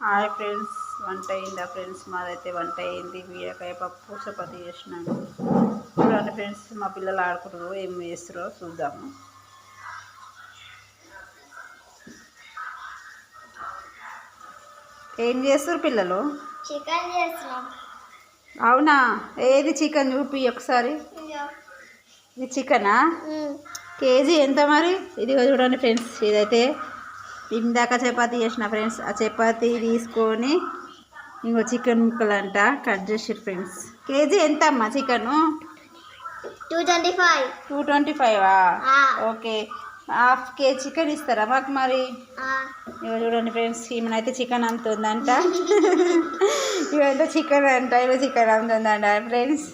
Hi friends వంట అయిందా friends? మాదైతే వంట అయింది బీరకాయ పప్పు చపాతి చేసినాను. చూడండి ఫ్రెండ్స్ మా పిల్లలు ఆడుకుంటారు ఏం వేస్తారో చూద్దాము. ఏం చేస్తారు పిల్లలు? చికెన్ చేస్తున్నాం అవునా? ఏది చికెన్ చూపి ఒకసారి. ఇది చికెనా? కేజీ ఎంత మరి? ఇదిగో చూడండి ఫ్రెండ్స్ ఇదైతే ఇందాక చపాతీ చేసిన ఫ్రెండ్స్ ఆ చపాతీ తీసుకొని ఇంకో చికెన్ ముక్కలు అంట కట్ చేసారు ఫ్రెండ్స్. కేజీ ఎంత అమ్మా chicken? Two twenty five. Two twenty ఫైవా? Okay. Half KG chicken ఇస్తారా మాకు మరి? ఇక చూడండి ఫ్రెండ్స్ ఈమెనైతే చికెన్ అమ్ముతుందంట ఇవంతా చికెన్ అంట ఇవ చికెన్ అమ్ముతుందంట ఫ్రెండ్స్.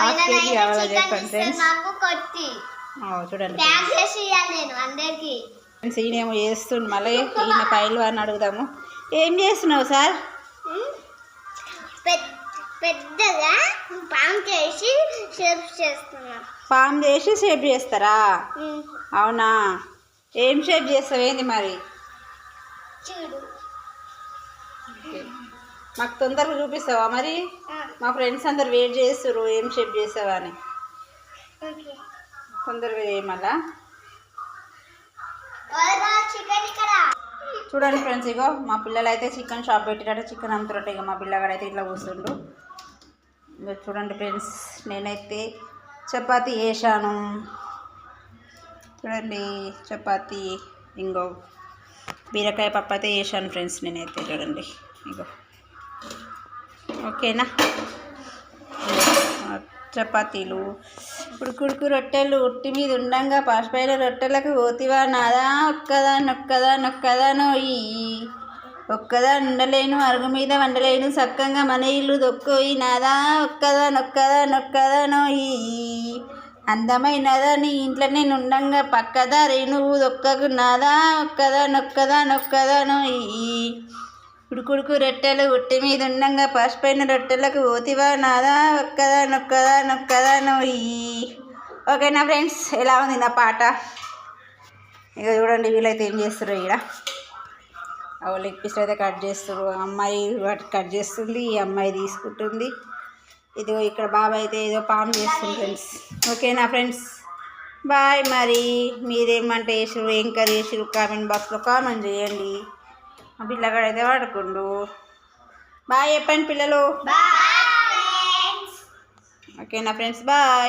హాఫ్ కేజీ కావాలా చెప్పండి ఫ్రెండ్స్. చూడండి ఫ్రెండ్స్ ఈయనేమో చేస్తుండు. మళ్ళీ ఈయన పైలు అని అడుగుదాము. ఏం చేస్తున్నావు సార్? పెద్దగా పామ్ చేసి షేప్ చేస్తున్నాం. పామ్ చేసి షేప్ చేస్తారా? అవునా? ఏం షేప్ చేస్తావు? ఏంది మరి? మాకు తొందరగా చూపిస్తావా మరి? మా ఫ్రెండ్స్ అందరు వెయిట్ చేస్తారు ఏం షేప్ చేస్తావా అని. తొందరగా చేయమల్లా చికెన్ ఇక్కడ చూడండి ఫ్రెండ్స్ ఇగో మా పిల్లలు అయితే చికెన్ షాప్ పెట్టినట్టు చికెన్ అమ్ముతున్నట్టు ఇక మా పిల్లగాడు అయితే ఇట్లా కూర్చుండు ఇగో చూడండి ఫ్రెండ్స్ నేనైతే చపాతీ వేసాను చూడండి చపాతీ ఇంకో బీరకాయ పప్పు అయితే వేసాను ఫ్రెండ్స్ నేనైతే చూడండి ఇగో. ఓకేనా? చపాతీలు ఇప్పుడు కుడుకు రొట్టెలు ఉట్టి మీద ఉండంగా పాసిపోయిన రొట్టెలకు పోతివా నాదా ఒక్కదా నొక్కదా నొక్కదా నోయి. ఒక్కదా ఉండలేను అరుగు మీద వండలేను సక్కంగా మన ఇల్లు దొక్కోయి. నాదా ఒక్కదా నొక్కదా నొక్కదా నోయి. అందమైనదా నీ ఇంట్లో నేను ఉండంగా పక్కదా రేణువు దొక్కకు. నాదా ఒక్కదా నొక్కదా నొక్కదా నోయి. ఉడుకుడుకు రొట్టెలు ఉట్టి మీద ఉండంగా పసిపోయిన రొట్టెలకు ఓతివా నాదా ఒక్కదా నొక్కదా నొక్కదా నోయి. ఓకేనా ఫ్రెండ్స్ ఎలా ఉంది నా పాట? ఇక చూడండి వీళ్ళైతే ఏం చేస్తారు ఇక్కడ వాళ్ళు లెగ్ పీస్ అయితే కట్ చేస్తారు అమ్మాయి వాటి కట్ చేస్తుంది ఈ అమ్మాయి తీసుకుంటుంది. ఇదిగో ఇక్కడ బాబాయ్ అయితే ఏదో పాము చేస్తుంది ఫ్రెండ్స్. ఓకేనా ఫ్రెండ్స్ బాయ్ మరి. మీరేమంటే వేసారు ఏం కర్రీ వేసారు కామెంట్ బాక్స్లో కామెంట్ చేయండి. మా పిల్లగాడైతే వాడుకుండు బాయ్ చెప్పండి పిల్లలు. ఓకేనా ఫ్రెండ్స్ బాయ్